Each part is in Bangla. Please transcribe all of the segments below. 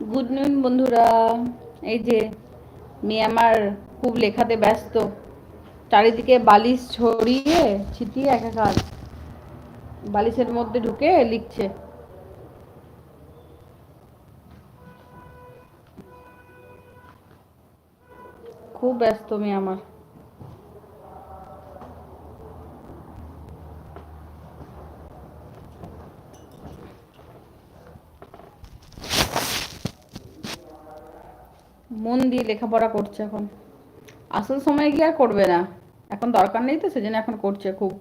গুড নুন বন্ধুরা। এই যে মেয়ে আমার খুব লেখাতে ব্যস্ত, চারিদিকে বালিশ ছড়িয়ে ছিটিয়ে একা কাজ বালিশের মধ্যে ঢুকে লিখছে। খুব ব্যস্ত মেয়ে আমার। মন দিয়ে লেখাপড়া করছে এখন। আসল সময় গিয়ে আর করবে না। এখন দরকার নেই তো, সেজন্য এখন করছে খুব।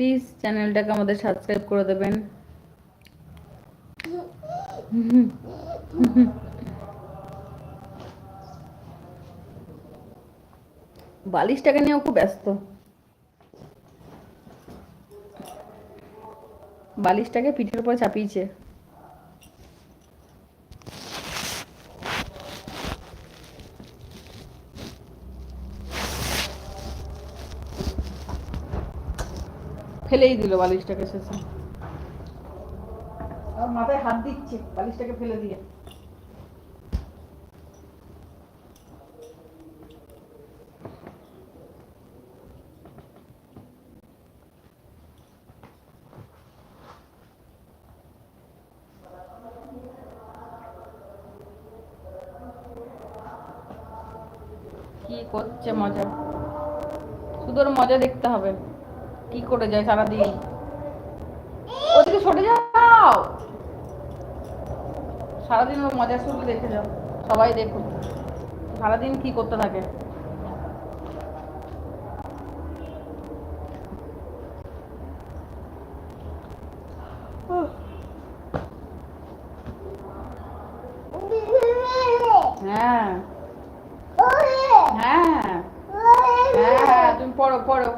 প্লিজ চ্যানেলটাকে আমাদের সাবস্ক্রাইব করে দেবেন। বালিশটাকে নিয়েও খুব ব্যস্ত। বালিশটাকে পিঠের উপর চাপিয়েছে। ফেলেই দিল বালিশটাকে শেষে। মাথায় হাত দিচ্ছে বালিশটাকে ফেলে দিয়ে। কি করছে মজা? শুধু মজা দেখতে হবে। কি করে যায় সারাদিন? ওদিকে সরে যাও! সারাদিন ওর মজা শুধু দেখে যাও, সবাই দেখুন সারাদিন কি করতে থাকে? হ্যাঁ। হ্যাঁ। হ্যাঁ তুমি পড়ো পড়ো।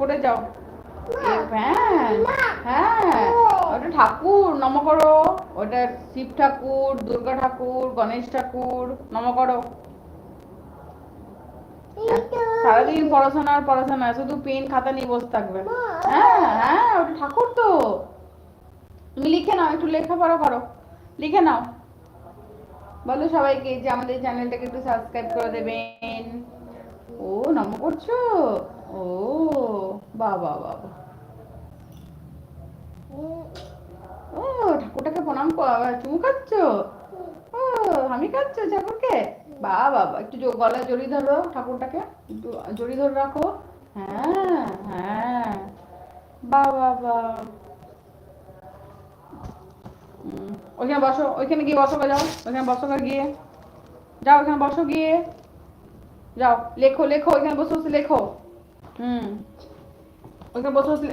পড়ে যাও। হ্যাঁ হ্যাঁ। ওটা ঠাকুর নম করো। ওটা শিব ঠাকুর দুর্গা ঠাকুর গণেশ ঠাকুর নম করো। সারাদিন পড়াশোনা আর পড়াশোনা শুধু পেন খাতা নিয়ে বসে থাকবে। হ্যাঁ হ্যাঁ ওটা ঠাকুর তো। তুমি লিখে নাও একটু লেখা লেখাপড়া করো। লিখে নাও। বলো সবাইকে যে আমাদের চ্যানেলটাকে একটু সাবস্ক্রাইব করে দেবেন। ও নম করছ? ও, বাবা বাবা। ও ঠাকুরটাকে প্রণাম চুমু খাচ্ছ? ও, আমি খাচ্ছ ঠাকুরকে? বা, বাবা, একটু গলায় জড়িয়ে ধরো ঠাকুরটাকে, একটু জড়িয়ে ধরে রাখো। হ্যাঁ হ্যাঁ। বা বাবা। ওইখানে বসো, ওইখানে গিয়ে বসো যাও, ওইখানে বসো গিয়ে। যাও, ওইখানে বসো গিয়ে। যাও, লেখো লেখো, ওইখানে বসে বসে লেখো। হুম। ওইখানে বসে বসে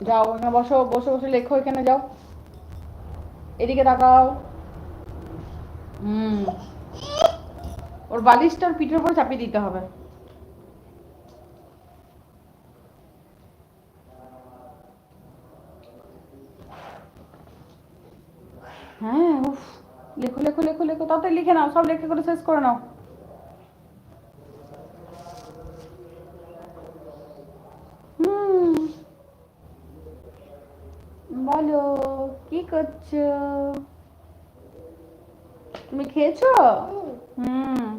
যাও, ওইখানে বসো, বসে বসে লেখো, ওইখানে যাও। এদিকে তাকাও। হুম। ওর বালিশটার পিঠের উপর চাপিয়ে দিতে হবে। হ্যাঁ উফ। লেখো লেখো লেখো লেখো, তাড়াতাড়ি লিখে নাও, সব লেখা করে শেষ করে নাও। তুমি খেয়েছো? হুম।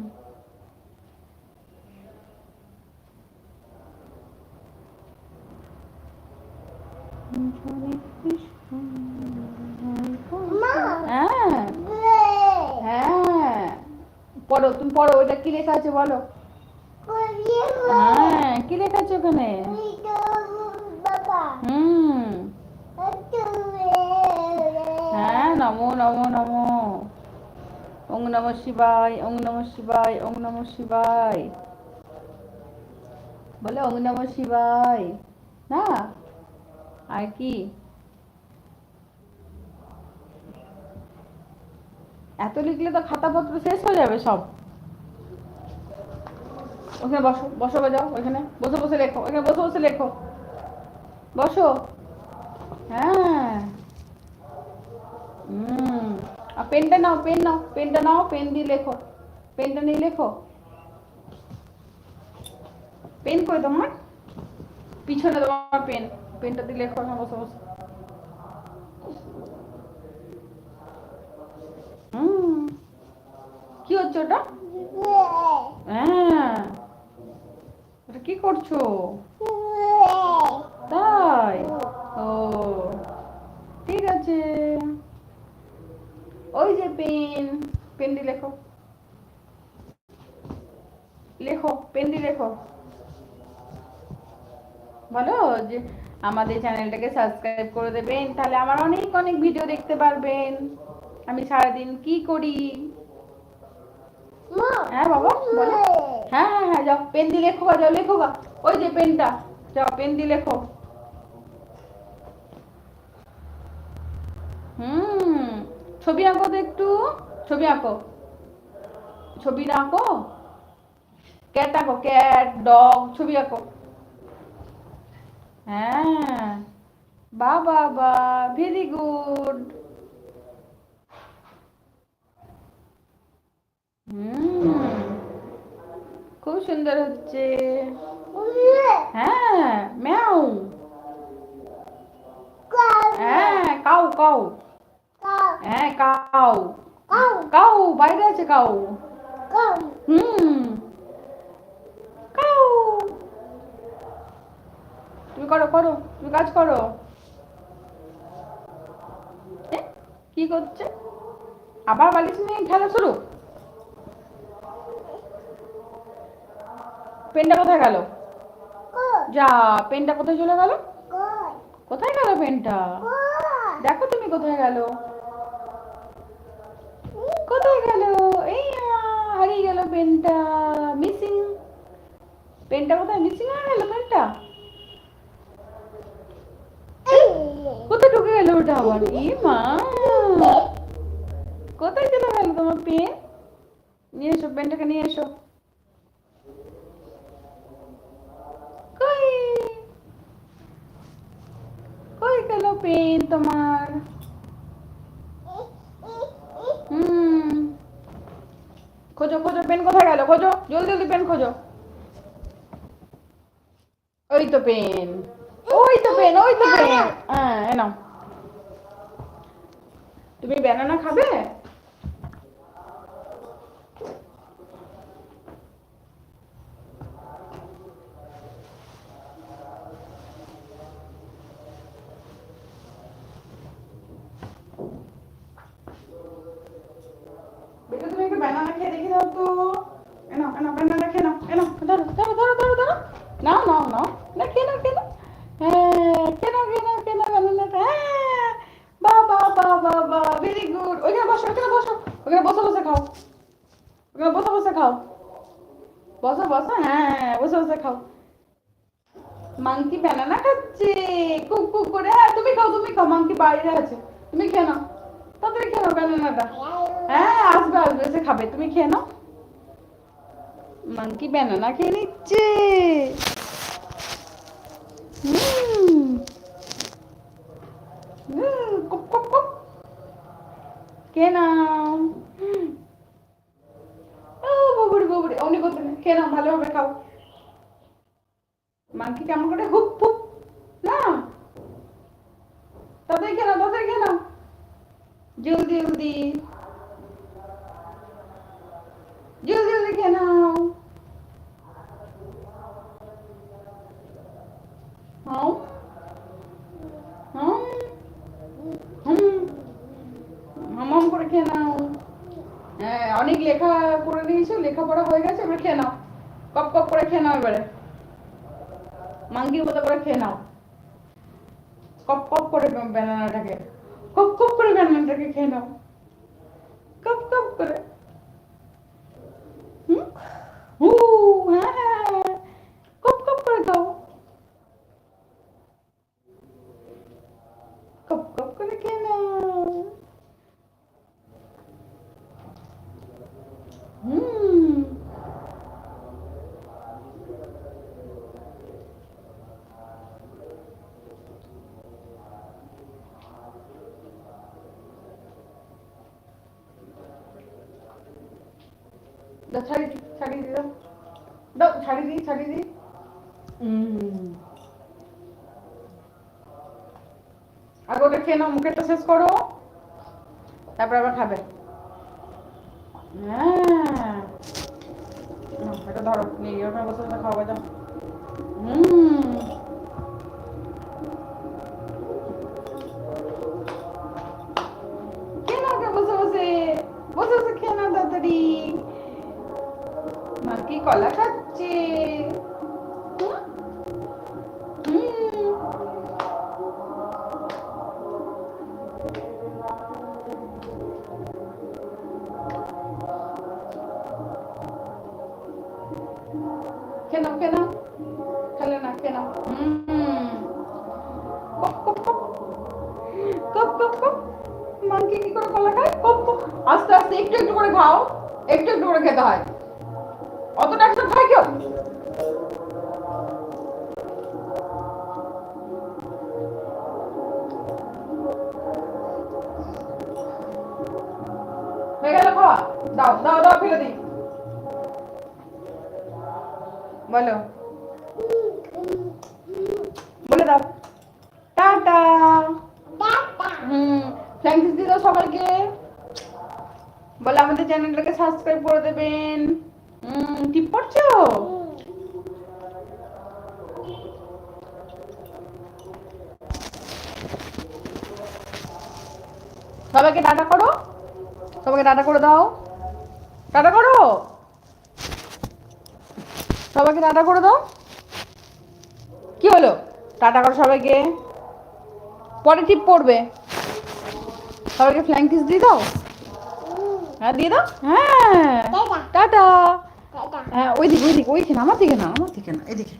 হ্যাঁ। হ্যাঁ। পড়ো তুমি পড়ো ওইটা কি লেখা আছে বলো? হ্যাঁ কি লেখা আছে ওখানে? হুম। নমো নমো নমো। ওং নম শিবায়, ওং নম শিবায়, ওং নম শিবায়। বলে ওং নম শিবায়। না? আর কি? এত লিখলে তো খাতাপত্র শেষ হয়ে যাবে সব। ওখানে বসো বসো বাজাও ওখানে বসে বসে লেখো ওখানে বসে বসে লেখো। বসো। হ্যাঁ হুম আর পেনটা নাও, পেন নাও, পেনটা নাও, পেন দিয়ে লেখো। পেনটা নিয়ে লেখো। পেন কই তোমার পিছনে তোমার পেন। পেনটা দিয়ে লেখো না বসে বসে। কি হচ্ছে ওটা? হ্যাঁ। ওটা কি করছ তাই ও ঠিক আছে ওই যে পেন পেন দিয়ে লেখো লেখো পেন দিয়ে লেখো বলো যে আমাদের চ্যানেলটাকে সাবস্ক্রাইব করে দেবেন তাহলে আমার অনেক অনেক ভিডিও দেখতে পারবেন। আমি সারাদিন কি করি? হ্যাঁ বাবা বলো। হ্যাঁ হ্যাঁ হ্যাঁ যাও পেন দিয়ে লেখো যাও লেখো ওই যে পেনটা যাও পেন দিয়ে লেখো। হুম ছবি আঁকো তো একটু ছবি আঁকো। ছবি না আঁকো ক্যাট আঁকো ক্যাট ডগ ছবি আঁকো হ্যাঁ বা বা ভেরি গুড। হুম খুব সুন্দর হচ্ছে। হ্যাঁ ম্যাও। হ্যাঁ কাউ কাউ। হ্যাঁ কাউ। কাউ বাইরে আছে কাউ। হুম। তুমি করো করো তুমি কাজ করো। কি করছে? আবার বালিশ নিয়ে খেলা শুরু? পেনটা কোথায় গেল? যা পেনটা কোথায় চলে গেল? কোথায় গেল পেনটা? দেখো তুমি কোথায় গেল কোথায় গেল এই আ, হারিয়ে গেল পেনটা মিসিং পেনটা কোথায়? মিসিং হয়ে গেল পেনটা? কোথায় ঢুকে গেল ওটা আবার? ই মা। কোথায় চলে গেল তোমার পেন নিয়ে এসো, পেনটাকে নিয়ে এসো। কই? কই গেল পেন তোমার হুম খোঁজো খোঁজো, পেন কোথায় গেল? খোঁজো, জলদি জলদি পেন খোঁজো। ওই তো পেন, ওই তো পেন, ওই তো পেন। হ্যাঁ এ নাও। তুমি ব্যানানা খাবে বেটা তুমি একটা ব্যানানা খেয়ে দেখে দাও তো এনো এনো ব্যানানা খেয়ে নাও এনো ধরো ধরো ধরো ধরো ধরো নাও নাও নাও না খেয়ে নাও খেয়ে নাও হ্যাঁ খেয়ে নাও খেয়ে নাও খেয়ে নাও ব্যানানাটা হ্যাঁ বা বা বা বা বা ভেরি গুড ওইখানে বসো ওইখানে বসো ওখানে বসে বসে খাও ওখানে বসে বসে খাও বসো বসো হ্যাঁ বসে বসে, খাও। মাংকি ব্যানানা খাচ্ছে। কুক কুক করে হ্যাঁ তুমি খাও তুমি খাও, মাংকি বাইরে আছে। তুমি খেয়ে নাও। তাড়াতাড়ি খেয়ে নাও ব্যানানাটা হ্যাঁ আসবে আসবে, এসে খাবে। তুমি খেয়ে নাও। মাংকি ব্যানানা খেয়ে নিচ্ছে। খেয়ে নাও। বৌবুড়ি বৌবুড়ি। অমনি করতে খেয়ে নাও, ভালোভাবে খাও। মাকে কেমন করে হুপ হুপ। না। তাদের খেয়ে নাও, তাদের খেয়ে নাও। জলদি জলদি। জলদি জলদি খেয়ে নাও। হাও। হাও। হুম করে খেয়ে নাও। লেখা করে নিয়েছো লেখাপড়া হয়ে গেছে, এবার খেয়ে নাও। কপ কপ করে খেয়ে নাও এবারে। মাঙ্গির মতো করে খেয়ে নাও। কপ কপ করে ব্যানানাটাকে কপ কপ করে ব্যানানাটাকে খেয়ে নাও। কপ কপ করে। হুম? হু হ্যাঁ হ্যাঁ, হ্যাঁ। কপ কপ করে খাও কপ কপ করে খেয়ে নাও হুম দাও ছাড়ি খেয়ে নাও মুখেরটা শেষ করো তারপর আবার খাবে হ্যাঁ এটা ধরো নিয়ে গিয়ে বসে খাওয়া খাওয়াবে খেলে না। খেয়ে নাও হুম। কপ কি করে কলা খায়? কপ। আস্তে আস্তে একটু একটু করে খাও। একটু একটু করে খেতে হয়। অতটা বলে দাও। টাটা। হুম বলে আমাদের চ্যানেলটাকে সাবস্ক্রাইব করে দেবেন। হুম, টিপ পড়ছো সবাইকে টাটা করো। সবাইকে টাটা করে দাও। টাটা করো। সবাইকে টাটা করে দাও। কি হলো? টাটা করো সবাইকে। পরে টিপ পড়বে। সবাইকে ফ্ল্যাং কিস দিয়ে দাও? হ্যাঁ দিয়ে দাও? হ্যাঁ। টাটা। হ্যাঁ ওই দিকে ওই দিকে ওইখানে আমার দিকে না আমার দিকে না এদিকে।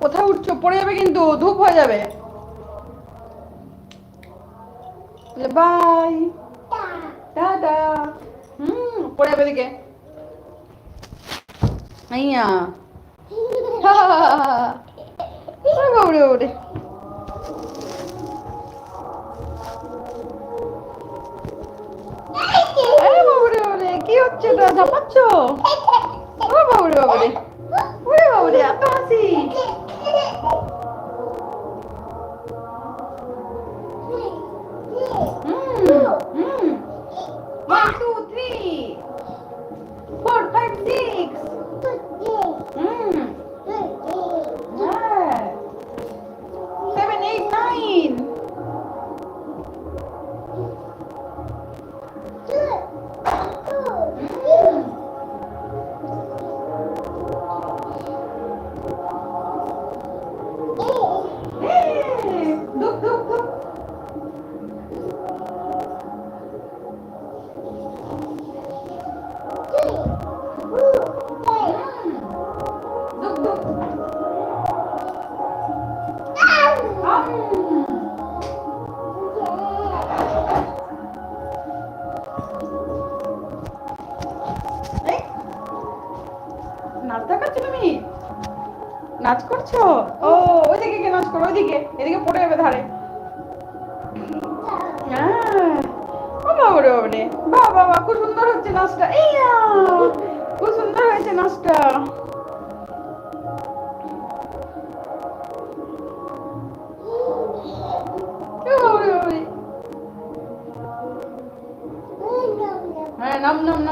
কোথায় উঠছো? পড়ে যাবে কিন্তু ধূপ হয়ে যাবে। বাই। টাটা। হুম পড়ে যাবে এদিকে। 아니야. 하하하하. 아이고, 우리, 우리. 아이고, 우리, 우리. 귀엽지도 잡았죠? 아이고, 우리, 우리. 우리, 우리. 아빠 하시. হ্যাঁ নাম নাম নাম নেমে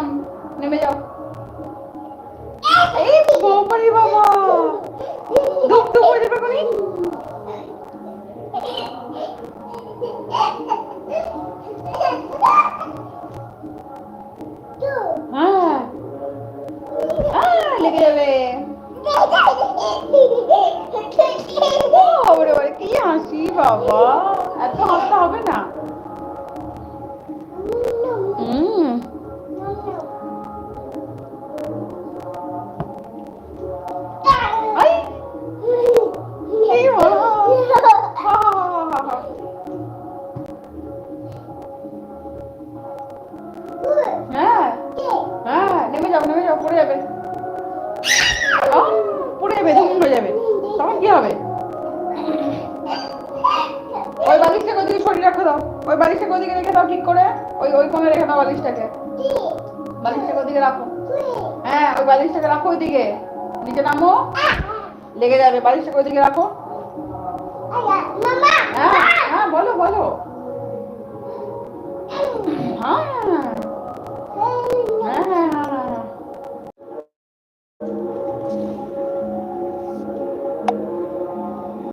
সরিয়ে রাখো দাও। ওই বালিশটাকে ওদিকে রেখে দাও ঠিক করে। ওই ওই কোণে রেখে দাও বালিশটাকে। বালিশটাকে ওদিকে রাখো। হ্যাঁ ওই বালিশটাকে রাখো ওইদিকে। নিচে নামো। লেগে যাবে। বালিশটাকে ওইদিকে রাখো। হ্যাঁ হ্যাঁ বলো বলো। হ্যাঁ হ্যাঁ।, হ্যাঁ, হ্যাঁ।